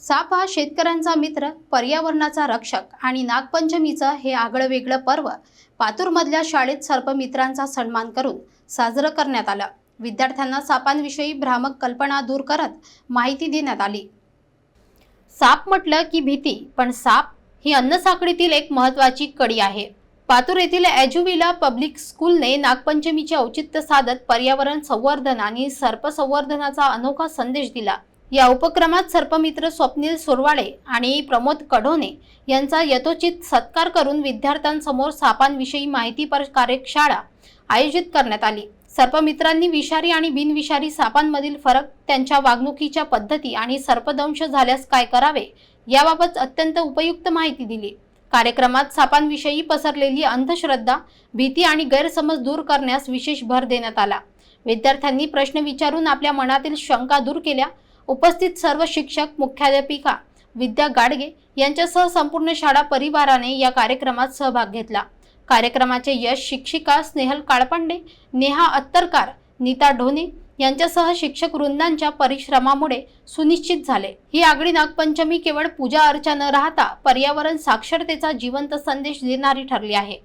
साप हा शेतकऱ्यांचा मित्र पर्यावरणाचा रक्षक आणि नागपंचमीचं हे आगळं वेगळं पर्व पातूरमधल्या शाळेत सर्पमित्रांचा सन्मान करून साजरं करण्यात आलं. विद्यार्थ्यांना सापांविषयी भ्रामक कल्पना दूर करत माहिती देण्यात आली. साप म्हटलं की भीती पण साप ही अन्नसाखळीतील एक महत्वाची कडी आहे. पातूर येथील एज्युविला पब्लिक स्कूलने नागपंचमीचे औचित्य साधत पर्यावरण संवर्धन आणि सर्प संवर्धनाचा अनोखा संदेश दिला. या उपक्रमात सर्पमित्र स्वप्नील सुरवाळे आणि प्रमोद कढोने यांचा यथोचित सत्कार करून विद्यार्थ्यांसमोर सापांविषयी माहितीपर कार्यशाळा आयोजित करण्यात आली. सर्पमित्रांनी विषारी आणि बिनविषारी सापांमधील फरक त्यांच्या वागणुकीच्या पद्धती आणि सर्पदंश झाल्यास काय करावे याबाबत अत्यंत उपयुक्त माहिती दिली. कार्यक्रमात सापांविषयी पसरलेली अंधश्रद्धा भीती आणि गैरसमज दूर करण्यास विशेष भर देण्यात आला. विद्यार्थ्यांनी प्रश्न विचारून आपल्या मनातील शंका दूर केल्या. उपस्थित सर्व शिक्षक मुख्याध्यापिका विद्या गाडगे यांच्यासह संपूर्ण शाळा परिवाराने या कार्यक्रमात सहभाग घेतला. कार्यक्रमाचे यश शिक्षिका स्नेहल काळपांडे नेहा अत्तरकार नीता ढोने यांच्यासह शिक्षक वृंदांच्या परिश्रमामुळे सुनिश्चित झाले. ही आगळी नागपंचमी केवळ पूजा अर्चा न राहता पर्यावरण साक्षरतेचा जिवंत संदेश देणारी ठरली आहे.